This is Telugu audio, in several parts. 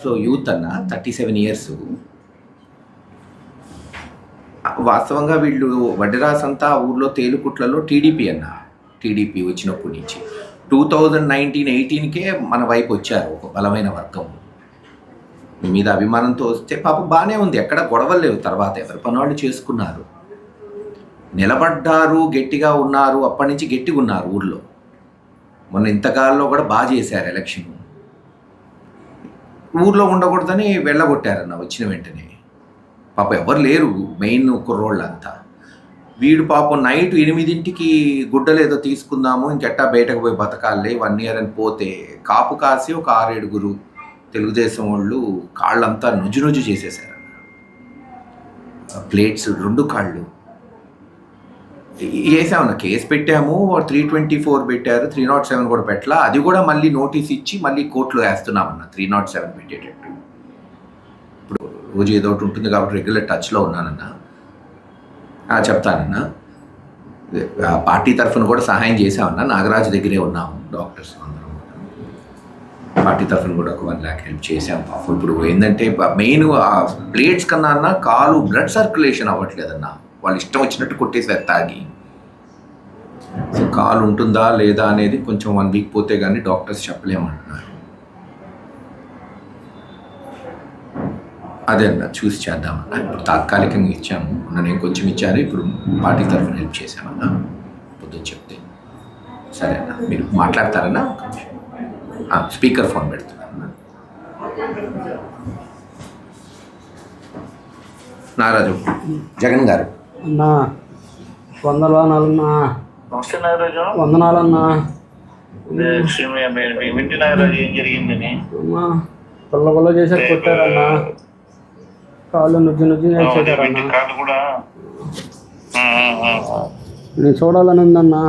సో యూత్ అన్న థర్టీ సెవెన్ ఇయర్స్ వాస్తవంగా వీళ్ళు వడ్డరాస్ అంతా ఊర్లో తేలుకుట్లలో టీడీపీ అన్న టీడీపీ వచ్చినప్పటి నుంచి. టూ థౌజండ్ నైన్టీన్ ఎయిటీన్కే మన వైపు వచ్చారు ఒక బలమైన వర్గం. మీ మీద అభిమానంతో వస్తే పాపం బాగానే ఉంది ఎక్కడ గొడవలు లేవు తర్వాత ఎవరి పని వాళ్ళు చేసుకున్నారు. నిలబడ్డారు గట్టిగా ఉన్నారు అప్పటి నుంచి గట్టిగా ఉన్నారు ఊర్లో. మొన్న ఇంతకాలంలో కూడా బాగా చేశారు ఎలక్షన్. ఊర్లో ఉండకూడదని వెళ్ళగొట్టారన్న వచ్చిన వెంటనే. పాప ఎవరు లేరు మెయిన్ కుర్రోళ్ళంతా. వీడు పాపం నైట్ ఎనిమిదింటికి గుడ్డలు ఏదో తీసుకుందాము ఇంకెట్టా బయటకు పోయి బతకాలే వన్ ఇయర్ అని పోతే కాపు కాసి ఒక ఆరేడుగురు తెలుగుదేశం వాళ్ళు కాళ్ళంతా నుజు నుజు చేసేసారు ప్లేట్స్ రెండు కాళ్ళు వేసామన్న కేసు పెట్టాము త్రీ ట్వంటీ ఫోర్ పెట్టారు త్రీ నాట్ సెవెన్ కూడా పెట్టలా. అది కూడా మళ్ళీ నోటీస్ ఇచ్చి మళ్ళీ కోర్టులో వేస్తున్నామన్న త్రీ నాట్ oh సెవెన్ పెట్టేటట్టు. ఇప్పుడు రోజు ఏదో ఒకటి ఉంటుంది కాబట్టి రెగ్యులర్ టచ్లో ఉన్నానన్న. చెప్తానన్నా. పార్టీ తరఫున కూడా సహాయం చేసామన్నా నాగరాజు దగ్గరే ఉన్నాము డాక్టర్స్ అందరం పార్టీ తరఫున కూడా ఒక వన్ ల్యాక్ హెల్ప్ చేసాం పాపం ఇప్పుడు ఏంటంటే మెయిన్ ఆ ప్లేట్స్ కన్నా అన్న కాలు బ్లడ్ సర్క్యులేషన్ అవ్వట్లేదన్నా. వాళ్ళు ఇష్టం వచ్చినట్టు కొట్టేసారు తాగి. సో కాలు ఉంటుందా లేదా అనేది కొంచెం వన్ వీక్ పోతే కానీ డాక్టర్స్ చెప్పలేమంటున్నారు. అదే అన్న చూసి చేద్దామన్న. ఇప్పుడు తాత్కాలికంగా ఇచ్చాము. మొన్న నేను కొంచెం ఇచ్చాను ఇప్పుడు పార్టీ తరఫున హెల్ప్ చేశామన్న. పొద్దున్న చెప్తే. సరే అన్న మీరు మాట్లాడతారన్నా? నిమిషం. స్పీకర్ ఫోన్ పెడుతున్నారన్న నారాజు జగన్ గారు. అన్నా. వందనాలన్నా నమస్తే నాగరాజు. వందనాలన్నా. అమ్మా పుల్ల పుల్ల చేసారు కొట్టారన్నా. కాళ్ళు నుజ్జు నుజ్జు ఆ. నేను చూడాలని ఉందన్నా.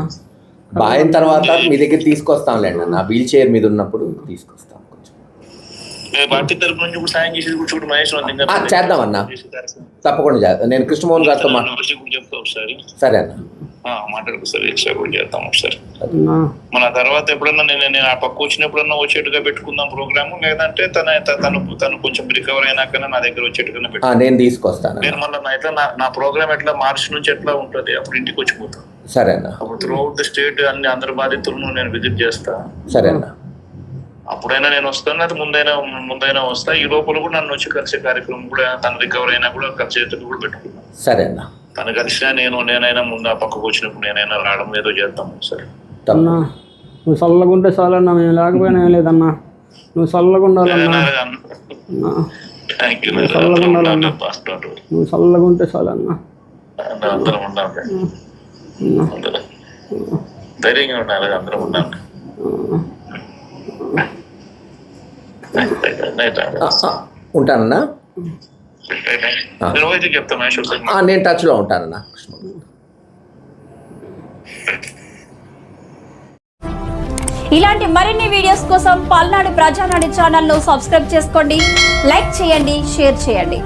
బాయిన తర్వాత మీ దగ్గర తీసుకొస్తాంలేండి అన్న. వీల్ చైర్ మీద ఉన్నప్పుడు తీసుకొస్తాం కొంచెం. ఏ పార్టీ తరపు నుంచి సాయం చేసేది కూడా చూడు మహేష్ చేద్దామన్నా. తప్పకుండా నేను కృష్ణమోహన్ గారితో సరే అన్న. మాట్లాడుకు ఒకసారి ఎక్స్ట్రా కూడా చేద్దాం ఒకసారి. అన్నా మన తర్వాత ఎప్పుడన్నా నేను నేను ఆ పక్క వచ్చినప్పుడన్నా వచ్చేట్టుగా పెట్టుకుందాం ప్రోగ్రామ్ లేదంటే తన తను తను కొంచెం రికవర్ అయినాకనే నా దగ్గర వచ్చేట్టుగా నేను తీసుకొస్తాను. నేను మళ్ళీ నా ఎట్లా నా- నా ప్రోగ్రామ్ ఎట్లా మార్చి నుంచి ఎట్లా ఉంటుంది అప్పుడు ఇంటికి వచ్చిపోతాను సరే అన్న. అప్పుడు త్రూ అవుట్ ద స్టేట్ అన్ని అందరి బాధితులను నేను విజిట్ చేస్తా. సరే అన్న. అప్పుడైనా నేను వస్తాను అది ముందైనా ముందైనా వస్తా. ఈ లోపల కూడా నన్ను వచ్చి కలిసే కార్యక్రమం కూడా తను రికవర్ అయినా కూడా కలిసేటట్టు కూడా పెట్టుకున్నాను సరే అన్న. తను కలిసినా నేను నేనైనా ముందు ఆ పక్కకు వచ్చినప్పుడు నేనైనా రావడం ఏదో చేద్దాం సరే. అన్నా నువ్వు చల్లగా ఉంటే చాలన్నా మేము లేకపోయినా ఏం లేదన్నా. నువ్వు చల్లగా ఉండాలన్నా. అన్నా థ్యాంక్ యూ చల్లగా ఉండాలన్నా. నువ్వు చల్లగా ఉంటే చాలన్నా. అందరం ఉండాలి. ధైర్యంగా ఉండాలి అందరం ఉండాలి నైట్ ఆ, ఆ, ఉంటానన్నా? నేను టచ్లో ఉంటానన్నా. ఇలాంటి మరిన్ని వీడియోస్ కోసం పల్నాడు ప్రజానాడు ఛానల్ను సబ్స్క్రైబ్ చేసుకోండి లైక్ చేయండి షేర్ చేయండి.